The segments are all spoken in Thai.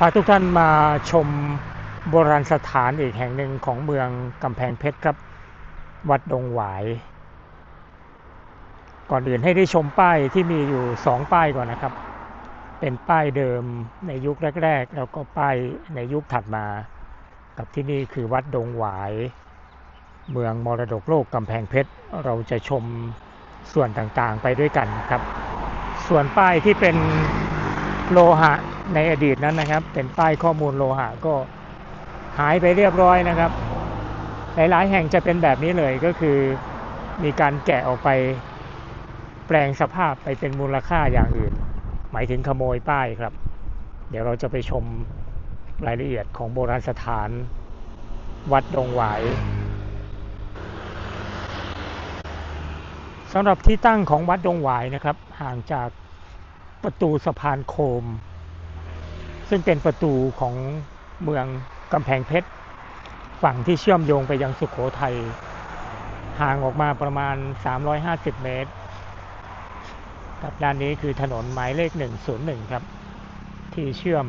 พาทุกท่านมาชมโบราณสถานอีกแห่งหนึ่งของเมืองกำแพงเพชรครับ วัดดงหวาย ก่อนอื่นให้ได้ชมป้ายที่มีอยู่สองป้ายก่อนนะครับ เป็นป้ายเดิมในยุคแรก ๆ แล้วก็ป้ายในยุคถัดมา กับที่นี่คือวัดดงหวาย เมืองมรดกโลกกำแพงเพชรเราจะชมส่วนต่างๆไปด้วยกันครับ ส่วนป้ายที่เป็นโลหะ ในอดีตนั้นนะครับ เป็นป้ายข้อมูลโลหะก็หายไปเรียบร้อยนะครับ หลายๆ แห่งจะเป็นแบบนี้เลยก็คือมีการแกะออกไปแปลงสภาพไปเป็นมูลค่าอย่างอื่น หมายถึงขโมยป้ายครับ เดี๋ยวเราจะไปชมรายละเอียดของโบราณสถาน วัดดงหวายสำหรับที่ตั้งของวัดดงหวายนะครับ ห่างจากประตูสะพานโคม ซึ่งเป็นประตูของเมืองกำแพงเพชร ฝั่งที่เชื่อมโยงไปยังสุขโขทัยห่างออกมาประมาณ 350 เมตรกับด้านนี้คือถนนหมายเลข 101 ครับ ที่เชื่อม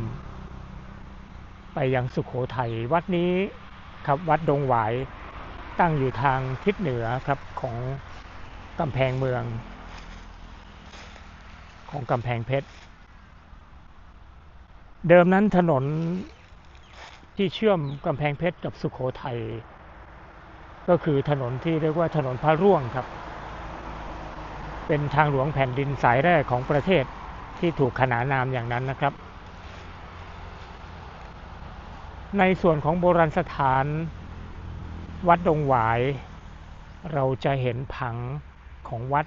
ไปยังสุขโขทัยวัดนี้ครับวัดดงหวายตั้งอยู่ทางทิศเหนือครับของกำแพงเมือง ของกำแพงเพชร เดิมนั้นถนนที่เชื่อมกำแพงเพชรกับสุขโขทัยก็คือถนนที่เรียกว่าถนนพระร่วงครับ เป็นทางหลวงแผ่นดินสายแรกของประเทศที่ถูกขนานนามอย่างนั้นนะครับ ในส่วนของโบราณสถานวัดดงหวาย เราจะเห็นผังของวัด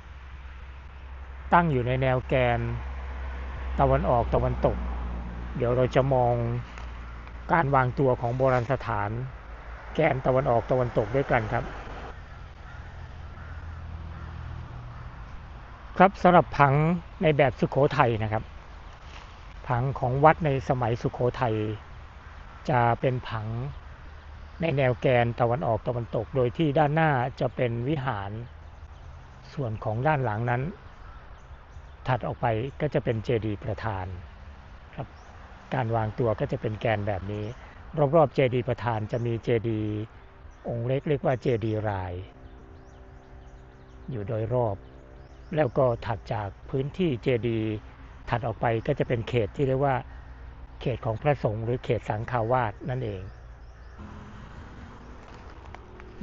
ตั้งอยู่ในแนวแกน ตะวันออกตะวันตก เดี๋ยวเราจะมองการวางตัวของโบราณสถาน แกนตะวันออกตะวันตกด้วยกันครับ ครับสำหรับผังในแบบสุขโขทัยนะครับ ผังของวัดในสมัยสุขโขทัยจะเป็นผังในแนวแกนตะวันออกตะวันตก โดยที่ด้านหน้าจะเป็นวิหาร ส่วนของด้านหลังนั้น ถัดออกไปก็จะเป็นเจดีย์ประธาน การวางตัวก็จะเป็นแกนแบบนี้ รอบๆเจดีประธานจะมีเจดีองค์เล็กเรียกว่าเจดีราย อยู่โดยรอบ แล้วก็ถัดจากพื้นที่เจดีถัดออกไปก็จะเป็นเขตที่เรียกว่า เขตของพระสงฆ์หรือเขตสังฆาวาสนั่นเอง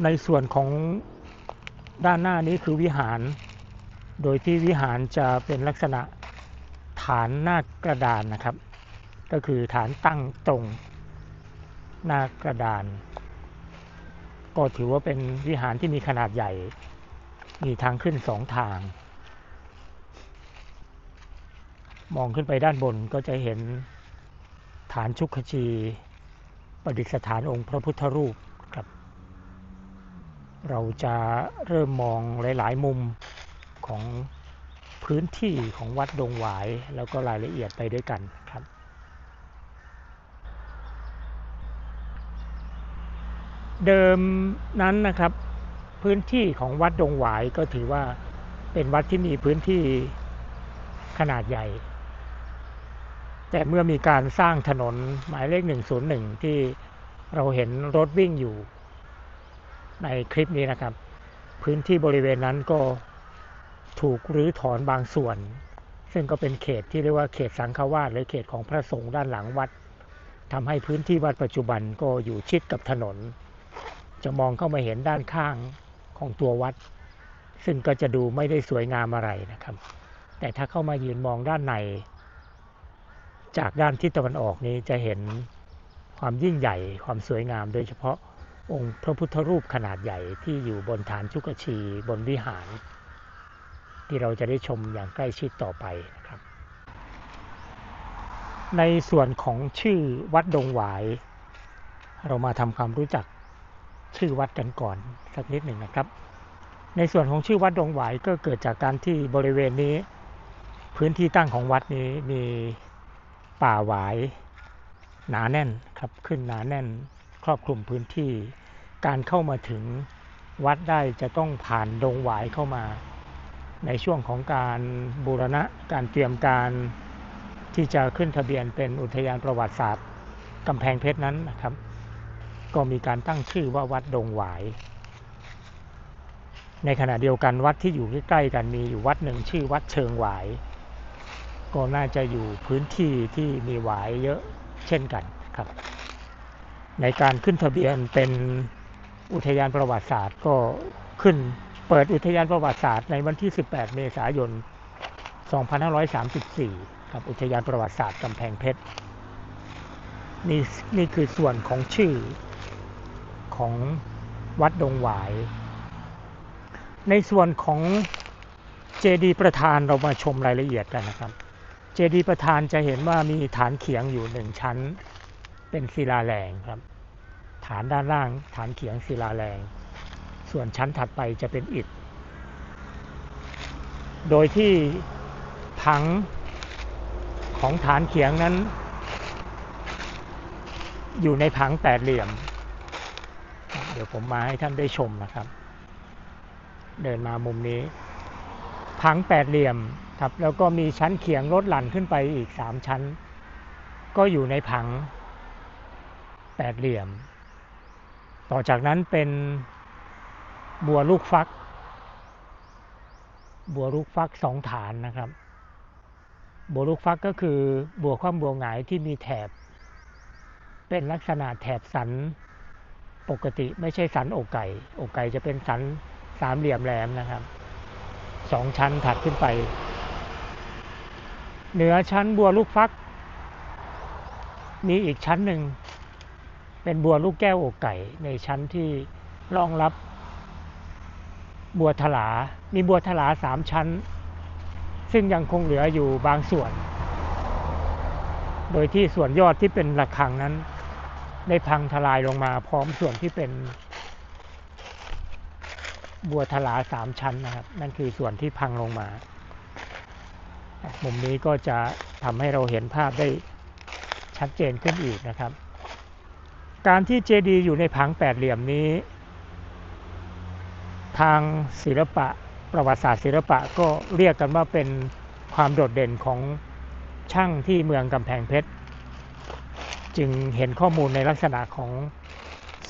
ในส่วนของด้านหน้านี้คือวิหาร โดยที่วิหารจะเป็นลักษณะฐานหน้ากระดานนะครับ ก็คือฐานตั้งตรงหน้ากระดาน ก็ถือว่าเป็นวิหารที่มีขนาดใหญ่ มีทางขึ้นสองทาง มองขึ้นไปด้านบนก็จะเห็นฐานชุกขชีประดิษฐานองค์พระพุทธรูปครับ เราจะเริ่มมองหลาย ๆ มุมของพื้นที่ของวัดดงหวาย แล้วก็รายละเอียดไปด้วยกันครับ เดิมนั้นนะครับ พื้นที่ของวัดดงหวายก็ถือว่าเป็นวัดที่มีพื้นที่ขนาดใหญ่ แต่เมื่อมีการสร้างถนนหมายเลข 101 ที่เราเห็นรถวิ่งอยู่ ในคลิปนี้นะครับ พื้นที่บริเวณนั้นก็ถูกรื้อถอนบางส่วน ซึ่งก็เป็นเขตที่เรียกว่าเขตสังฆวาสหรือเขตของพระสงฆ์ด้านหลังวัดทำให้พื้นที่วัดปัจจุบันก็อยู่ชิดกับถนน จะมองเข้ามาเห็นด้านข้างของตัววัด ซึ่งก็จะดูไม่ได้สวยงามอะไรนะครับ แต่ถ้าเข้ามายืนมองด้านใน จากด้านทิศตะวันออกนี้จะเห็นความยิ่งใหญ่ความสวยงาม โดยเฉพาะองค์พระพุทธรูปขนาดใหญ่ที่อยู่บนฐานชุกชีบนวิหาร ที่เราจะได้ชมอย่างใกล้ชิดต่อไปนะครับ ในส่วนของชื่อวัดดงหวาย เรามาทำความรู้จัก ชื่อวัดกันก่อนสักนิดหนึ่งนะครับ ในส่วนของชื่อวัดดงหวายก็เกิดจากการที่บริเวณนี้ พื้นที่ตั้งของวัดนี้มีป่าหวายหนาแน่นครับขึ้นหนาแน่นครอบคลุมพื้นที่ การเข้ามาถึงวัดได้จะต้องผ่านดงหวายเข้ามา ในช่วงของการบูรณะการเตรียมการที่จะขึ้นทะเบียนเป็นอุทยานประวัติศาสตร์กำแพงเพชรนั้นนะครับ ก็มีการตั้งชื่อว่าวัดดงหวาย ในขณะเดียวกันวัดที่อยู่ใกล้ๆกันมีอยู่วัดหนึ่งชื่อวัดเชิงหวาย ก็น่าจะอยู่พื้นที่ที่มีหวายเยอะเช่นกันครับ ในการขึ้นทะเบียนเป็นอุทยานประวัติศาสตร์ก็ขึ้นเปิดอุทยานประวัติศาสตร์ในวันที่ 18 เมษายน 2534 ครับอุทยานประวัติศาสตร์กำแพงเพชรนี่นี่คือส่วนของชื่อ ของวัดดงหวาย ในส่วนของเจดีย์ประธานเรามาชมรายละเอียดกันนะครับ เจดีย์ประธานจะเห็นว่ามีฐานเขียงอยู่หนึ่งชั้น เป็นศิลาแรงครับ ฐานด้านล่างฐานเขียงศิลาแรง ส่วนชั้นถัดไปจะเป็นอิฐ โดยที่ผังของฐานเขียงนั้น อยู่ในผังแปดเหลี่ยม ดี๋ยวผมมาให้ท่านได้ชมนะครับ เดินมามุมนี้ผังแปดเหลี่ยมครับแล้วก็มีชั้นเขียงลดหลั่นขึ้นไปอีกสามชั้น ก็อยู่ในผังแปดเหลี่ยม ต่อจากนั้นเป็นบัวลูกฟัก บัวลูกฟักสองฐานนะครับ บัวลูกฟักก็คือบัวคว่ำบัวหงายที่มีแถบ เป็นลักษณะแถบสัน ปกติไม่ใช่สันอกไก่ อกไก่จะเป็นสันสามเหลี่ยมแหลมนะครับสองชั้นถัดขึ้นไป เหนือชั้นบัวลูกฟัก มีอีกชั้นหนึ่ง เป็นบัวลูกแก้วอกไก่ ในชั้นที่รองรับ บัวถลา มีบัวถลาสามชั้น ซึ่งยังคงเหลืออยู่บางส่วน โดยที่ส่วนยอดที่เป็นระฆังนั้น ได้พังทลายลงมา พร้อมส่วนที่เป็น บัวถลาสามชั้นนะครับ นั่นคือส่วนที่พังลงมา มุมนี้ก็จะทำให้เราเห็นภาพได้ชัดเจนขึ้นอีกนะครับ การที่เจดีย์อยู่ในผังแปดเหลี่ยมนี้ ทางศิลปะประวัติศาสตร์ศิลปะก็เรียกกันว่าเป็นความโดดเด่นของช่างที่เมืองกำแพงเพชร จึงเห็นข้อมูลในลักษณะของ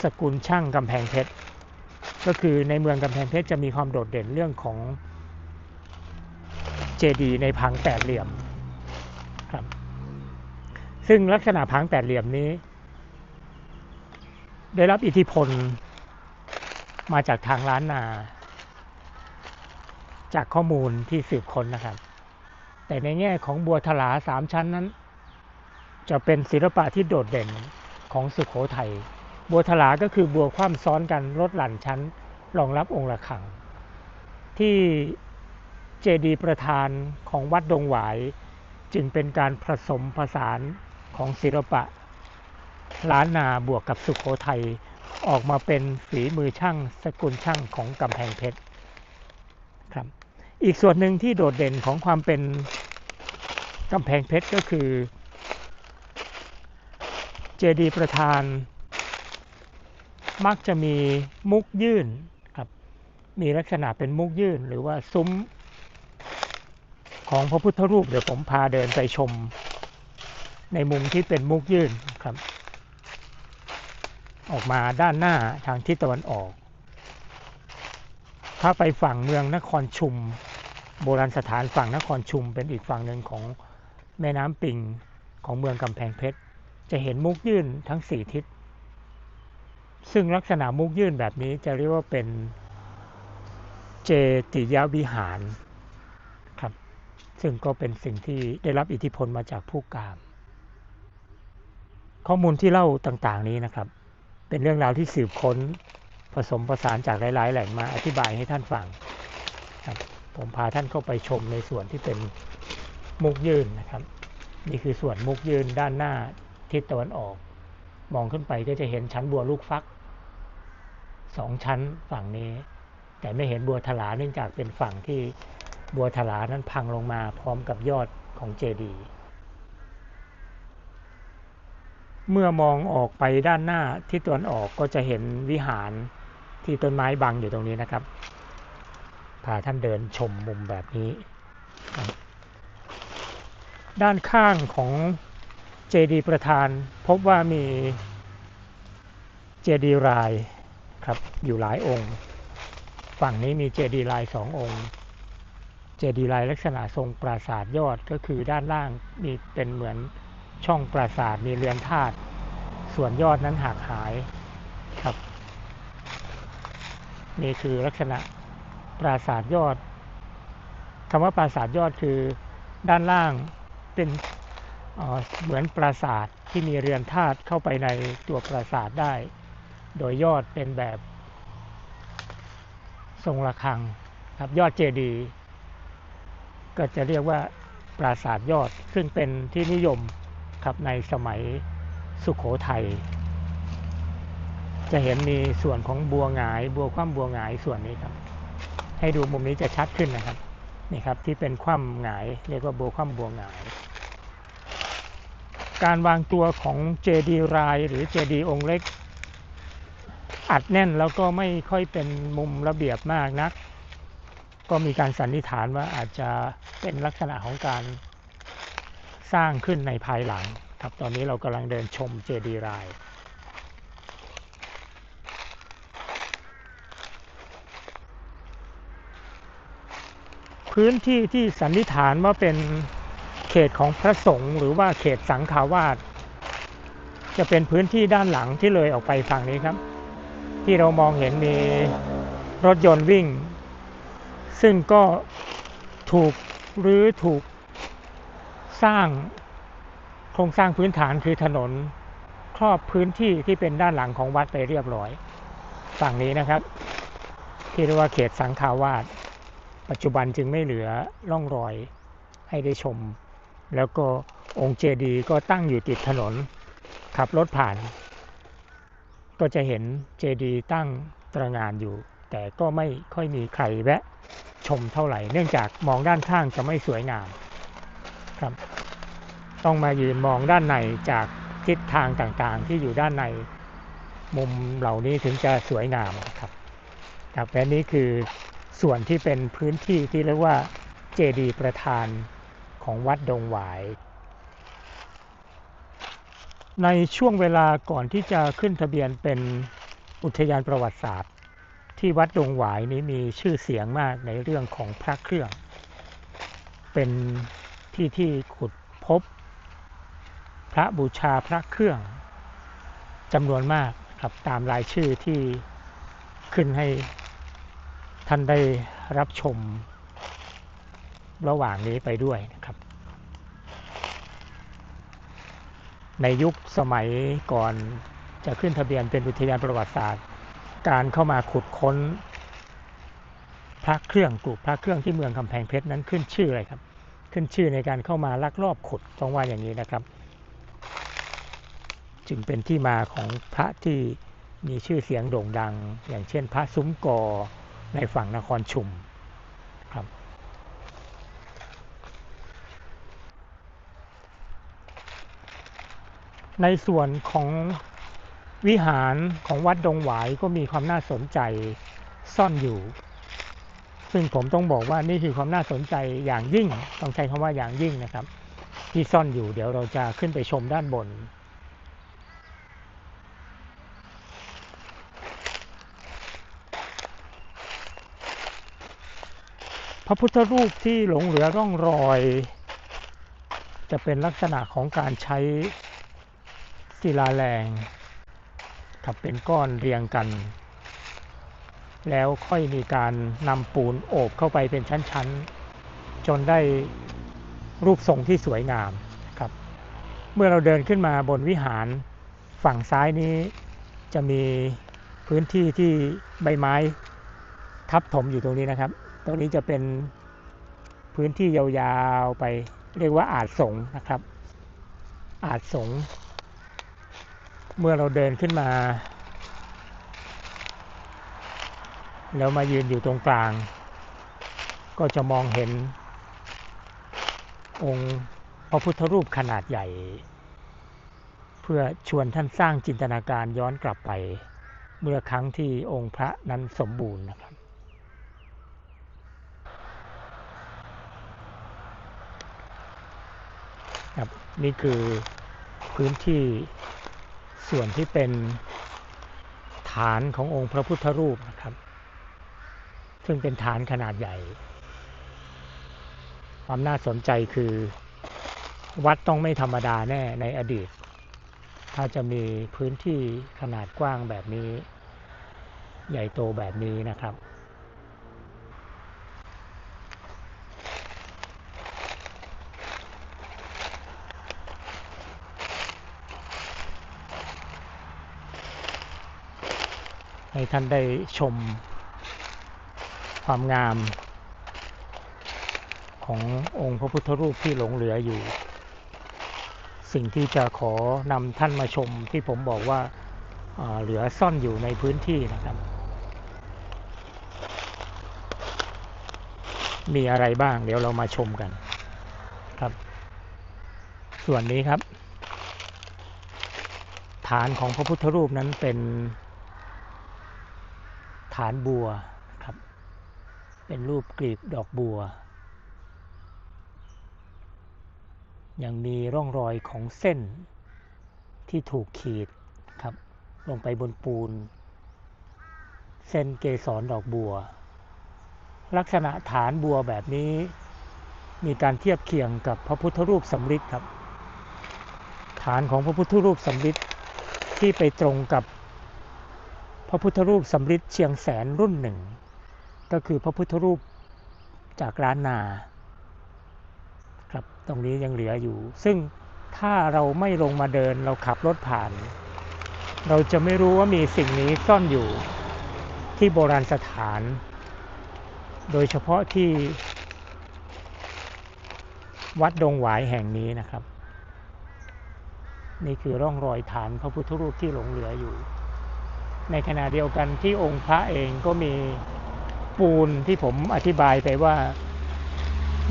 สกุลช่างกำแพงเพชร ก็คือในเมืองกำแพงเพชรจะมีความโดดเด่นเรื่องของเจดีย์ในผังแปดเหลี่ยมครับ ซึ่งลักษณะผังแปดเหลี่ยมนี้ ได้รับอิทธิพลมาจากทางล้านนา จากข้อมูลที่สืบค้นนะครับ แต่ในแง่ของบัวถลาสามชั้นนั้น จะเป็นศิลปะที่โดดเด่นของสุขโขทัย บัวถลาก็คือบัวคว่ำซ้อนกันลดหลั่นชั้นรองรับองค์ระฆัง ที่เจดีย์ประธานของวัดดงหวาย จึงเป็นการผสมผสานของศิลปะ ล้านนาบวกกับสุขโขทัยออกมาเป็นฝีมือช่างสกุลช่างของกำแพงเพชรครับอีกส่วนหนึ่งที่โดดเด่นของความเป็นกำแพงเพชรก็คือ เจดีย์ประธาน มักจะมีมุกยื่นครับมีลักษณะเป็นมุกยื่น หรือว่าซุ้มของพระพุทธรูปเดี๋ยวผมพาเดินไปชม ในมุมที่เป็นมุกยื่นครับ ออกมาด้านหน้าทางทิศตะวันออก ถ้าไปฝั่งเมืองนครชุม โบราณสถานฝั่งนครชุมเป็นอีกฝั่งหนึ่งของแม่น้ำปิงของเมืองกำแพงเพชร จะเห็นมุกยื่นทั้งสี่ทิศ ซึ่งลักษณะมุกยื่นแบบนี้จะเรียกว่าเป็นเจติยวิหารครับ ซึ่งก็เป็นสิ่งที่ได้รับอิทธิพลมาจากผู้กาม ข้อมูลที่เล่าต่างๆนี้นะครับ เป็นเรื่องราวที่สืบค้นผสมผสานจากหลาย ๆ แหล่งมาอธิบายให้ท่านฟังครับผมพาท่านเข้าไปชมในส่วนที่เป็นมุกยื่นนะครับ นี่คือส่วนมุกยื่นด้านหน้า ทิศตะวันออก มองขึ้นไปก็จะเห็นชั้นบัวลูกฟักสองชั้นฝั่งนี้ แต่ไม่เห็นบัวถลาเนื่องจากเป็นฝั่งที่บัวถลานั้นพังลงมาพร้อมกับยอดของเจดีย์เมื่อมองออกไปด้านหน้าทิศตะวันออกก็จะเห็นวิหารที่ต้นไม้บังอยู่ตรงนี้นะครับ พาท่านเดินชมมุมแบบนี้ ด้านข้างของ เจดีย์ประธานพบว่ามีเจดีย์รายครับอยู่หลายองค์ ฝั่งนี้มีเจดีย์ลายสององค์ เจดีย์ลายลักษณะทรงปราสาทยอดก็คือด้านล่างมีเป็นเหมือนช่องปราสาทมีเรือนธาตุส่วนยอดนั้นหักหายครับนี่คือลักษณะปราสาทยอดคำว่าปราสาทยอดคือด้านล่างเป็น เหมือนปราสาทที่มีเรือนธาตุเข้าไปในตัวปราสาทได้ โดยยอดเป็นแบบทรงระฆังครับยอดเจดีย์ก็จะเรียกว่าปราสาทยอดซึ่งเป็นที่นิยมครับในสมัยสุขโขทัยจะเห็นมีส่วนของบัวหงาย บัวคว่ำบัวหงายส่วนนี้ครับ ให้ดูมุมนี้จะชัดขึ้นนะครับนี่ครับที่เป็นคว่ำหงาย เรียกว่าบัวคว่ำบัวหงาย การวางตัวของเจดีรายหรือเจดีองค์เล็ก อัดแน่นแล้วก็ไม่ค่อยเป็นมุมระเบียบมากนัก ก็มีการสันนิษฐานว่าอาจจะเป็นลักษณะของการสร้างขึ้นในภายหลังครับตอนนี้เรากำลังเดินชมเจดีรายพื้นที่ที่สันนิษฐานว่าเป็น เขตของพระสงฆ์หรือว่าเขตสังฆาวาสจะเป็นพื้นที่ด้านหลังที่เลยออกไปฝั่งนี้ครับ ที่เรามองเห็นมีรถยนต์วิ่ง ซึ่งก็ถูกหรือถูกสร้างโครงสร้างพื้นฐานคือถนนครอบพื้นที่ที่เป็นด้านหลังของวัดไปเรียบร้อย ฝั่งนี้นะครับ ที่เรียกว่าเขตสังฆาวาสปัจจุบันจึงไม่เหลือร่องรอยให้ได้ชม แล้วก็องค์เจดีย์ก็ตั้งอยู่ติดถนน ขับรถผ่าน ก็จะเห็นเจดีย์ตั้งตระงานอยู่ แต่ก็ไม่ค่อยมีใครแวะชมเท่าไหร่ เนื่องจากมองด้านข้างจะไม่สวยงามครับ ต้องมายืนมองด้านในจากทิศทางต่างๆ ที่อยู่ด้านในมุมเหล่านี้ถึงจะสวยงามครับครับและนี้คือส่วนที่เป็นพื้นที่ที่เรียกว่าเจดีย์ประธาน ของวัดดงหวาย ในช่วงเวลาก่อนที่จะขึ้นทะเบียนเป็นอุทยานประวัติศาสตร์ ที่วัดดงหวายนี้มีชื่อเสียงมากในเรื่องของพระเครื่อง เป็นที่ที่ขุดพบ พระบูชาพระเครื่องจำนวนมากครับตามรายชื่อที่ขึ้นให้ท่านได้รับชมระหว่างนี้ไปด้วยนะครับ ในยุคสมัยก่อนจะขึ้นทะเบียนเป็นอุทยานประวัติศาสตร์ การเข้ามาขุดค้น พระเครื่องกลุ่พระเครื่องที่เมืองกำแพงเพชรนั้นขึ้นชื่ออะไรครับ ขึ้นชื่อในการเข้ามาลักลอบขุดต้องว่าอย่างนี้นะครับ จึงเป็นที่มาของพระที่มีชื่อเสียงโด่งดัง อย่างเช่นพระซุ้มกอในฝั่งนครชุมครับ ในส่วนของวิหารของวัดดงหวายก็มีความน่าสนใจซ่อนอยู่ ซึ่งผมต้องบอกว่านี่คือความน่าสนใจอย่างยิ่ง ต้องใช้คำว่าอย่างยิ่งนะครับ ที่ซ่อนอยู่เดี๋ยวเราจะขึ้นไปชมด้านบน พระพุทธรูปที่หลงเหลือร่องรอย จะเป็นลักษณะของการใช้ ศิลาแรงกับเป็นก้อนเรียงกัน แล้วค่อยมีการนำปูนโอบเข้าไปเป็นชั้นๆ จนได้รูปทรงที่สวยงามครับ เมื่อเราเดินขึ้นมาบนวิหารฝั่งซ้ายนี้จะมีพื้นที่ที่ใบไม้ทับถมอยู่ตรงนี้นะครับ ตรงนี้จะเป็นพื้นที่ยาวๆไปเรียกว่าอาจสงนะครับ อาจสง เมื่อเราเดินขึ้นมา แล้วมายืนอยู่ตรงกลาง ก็จะมองเห็น องค์พระพุทธรูปขนาดใหญ่ เพื่อชวนท่านสร้างจินตนาการย้อนกลับไป เมื่อครั้งที่องค์พระนั้นสมบูรณ์นะครับครับนี่คือพื้นที่ ส่วนที่เป็นฐานขององค์พระพุทธรูปนะครับ ซึ่งเป็นฐานขนาดใหญ่ ความน่าสนใจคือ วัดต้องไม่ธรรมดาแน่ในอดีต ถ้าจะมีพื้นที่ขนาดกว้างแบบนี้ ใหญ่โตแบบนี้นะครับ ให้ท่านได้ชมความงามขององค์พระพุทธรูปที่หลงเหลืออยู่ สิ่งที่จะขอนำท่านมาชมที่ผมบอกว่าเอ่อเหลือซ่อนอยู่ในพื้นที่นะครับ มีอะไรบ้างเดี๋ยวเรามาชมกันครับ ส่วนนี้ครับ ฐานของพระพุทธรูปนั้นเป็น ฐานบัวครับ เป็นรูปกลีบดอกบัว ยังมีร่องรอยของเส้นที่ถูกขีดครับ ลงไปบนปูน เส้นเกสรดอกบัว ลักษณะฐานบัวแบบนี้มีการเทียบเคียงกับพระพุทธรูปสำริดครับ ฐานของพระพุทธรูปสำริดที่ไปตรงกับ พระพุทธรูปสำริดเชียงแสนรุ่นหนึ่ง ก็คือพระพุทธรูปจากร้านนาครับตรงนี้ยังเหลืออยู่ ซึ่งถ้าเราไม่ลงมาเดินเราขับรถผ่าน เราจะไม่รู้ว่ามีสิ่งนี้ซ่อนอยู่ที่โบราณสถาน โดยเฉพาะที่วัดดงหวายแห่งนี้นะครับ นี่คือร่องรอยฐานพระพุทธรูปที่หลงเหลืออยู่ ในขณะเดียวกันที่องค์พระเองก็มีปูนที่ผมอธิบายไปว่า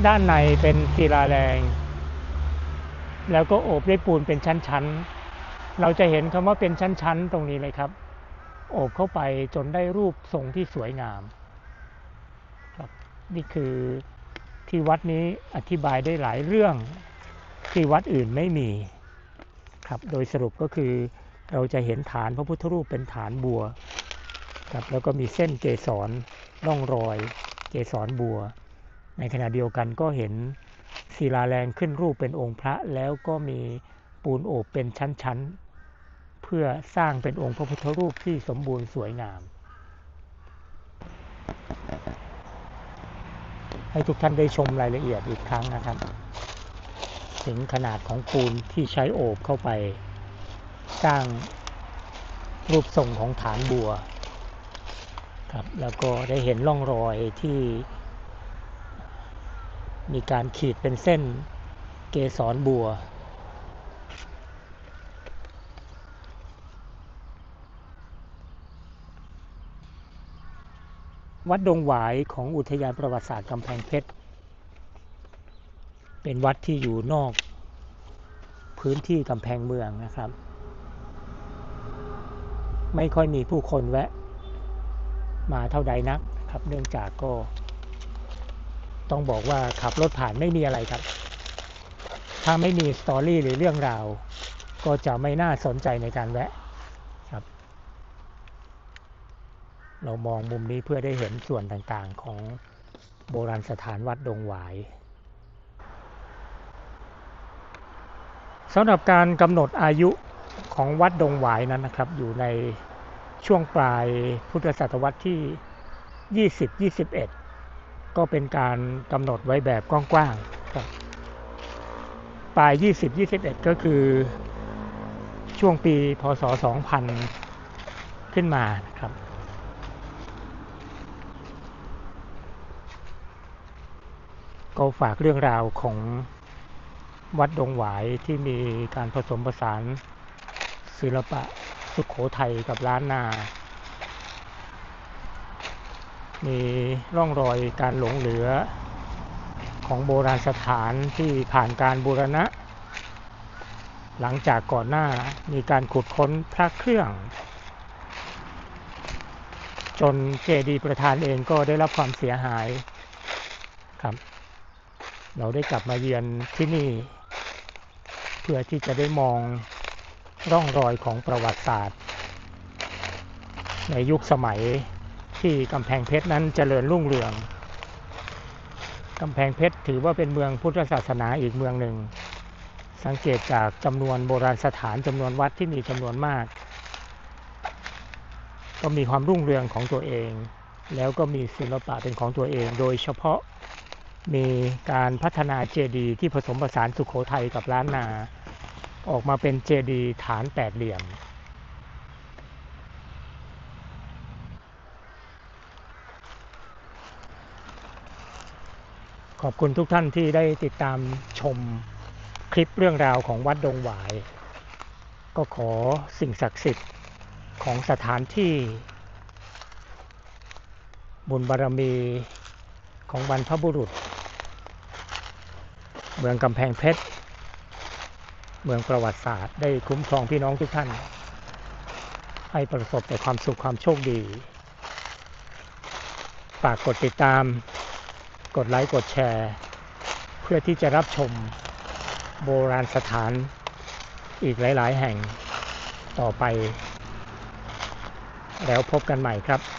ด้านในเป็นศิลาแรง แล้วก็โอบด้วยปูนเป็นชั้นๆ เราจะเห็นคำว่าเป็นชั้นๆ ตรงนี้เลยครับ โอบเข้าไปจนได้รูปทรงที่สวยงามครับนี่คือที่วัดนี้อธิบายได้หลายเรื่องที่วัดอื่นไม่มีครับ โดยสรุปก็คือ เราจะเห็นฐานพระพุทธรูปเป็นฐานบัวครับแล้วก็มีเส้นเกสรร่องรอย เกสรบัว ในขณะเดียวกันก็เห็นศิลาแรงขึ้นรูปเป็นองค์พระแล้วก็มีปูนโอบเป็นชั้นๆ เพื่อสร้างเป็นองค์พระพุทธรูปที่สมบูรณ์สวยงาม ให้ทุกท่านได้ชมรายละเอียดอีกครั้งนะครับ ถึงขนาดของปูนที่ใช้โอบเข้าไป สร้างรูปทรงของฐานบัวครับแล้วก็ได้เห็นร่องรอยที่ มีการขีดเป็นเส้นเกสรบัว วัดดงหวายของอุทยานประวัติศาสตร์กำแพงเพชร เป็นวัดที่อยู่นอกพื้นที่กำแพงเมืองนะครับ ไม่ค่อยมีผู้คนแวะ มาเท่าใดนักครับ เนื่องจากก็ ต้องบอกว่าขับรถผ่านไม่มีอะไรครับ ถ้าไม่มีสตอรี่หรือเรื่องราว ก็จะไม่น่าสนใจในการแวะครับ เรามองมุมนี้เพื่อได้เห็นส่วนต่างๆของโบราณสถานวัดดงหวายสำหรับการกำหนดอายุ ของวัดดงหวายนั้นนะครับ อยู่ในช่วงปลายพุทธศตวรรษที่ 20-21 ก็เป็นการกำหนดไว้แบบกว้างๆครับปลาย 20-21 ก็คือช่วงปีพศ 2000 ขึ้นมานะครับก็ฝากเรื่องราวของวัดดงหวายที่มีการผสมผสาน ศิลปะสุขโขทัยกับล้านนา มีร่องรอยการหลงเหลือของโบราณสถานที่ผ่านการบูรณะ หลังจากก่อนหน้ามีการขุดค้นพระเครื่อง จนเจดีย์ประธานเองก็ได้รับความเสียหายครับ เราได้กลับมาเยือนที่นี่ เพื่อที่จะได้มอง ร่องรอยของประวัติศาสตร์ ในยุคสมัยที่กำแพงเพชรนั้นเจริญรุ่งเรืองกำแพงเพชรถือว่าเป็นเมืองพุทธศาสนาอีกเมืองหนึ่ง สังเกตจากจำนวนโบราณสถานจำนวนวัดที่มีจำนวนมาก ก็มีความรุ่งเรืองของตัวเอง แล้วก็มีศิลปะเป็นของตัวเอง โดยเฉพาะมีการพัฒนาเจดีย์ที่ผสมผสานสุขโขทัยกับล้านนา ออกมาเป็นเจดีย์ฐานแปดเหลี่ยม ขอบคุณทุกท่านที่ได้ติดตามชมคลิปเรื่องราวของวัดดงหวาย ก็ขอสิ่งศักดิ์สิทธิ์ของสถานที่ บุญบารมีของบรรพบุรุษ เมืองกำแพงเพชร เมืองประวัติศาสตร์ ได้คุ้มครองพี่น้องทุกท่าน ให้ประสบแต่ความสุขความโชคดี ฝากกดติดตาม กดไลค์กดแชร์ เพื่อที่จะรับชมโบราณสถานอีกหลาย ๆ แห่งต่อไป แล้วพบกันใหม่ครับ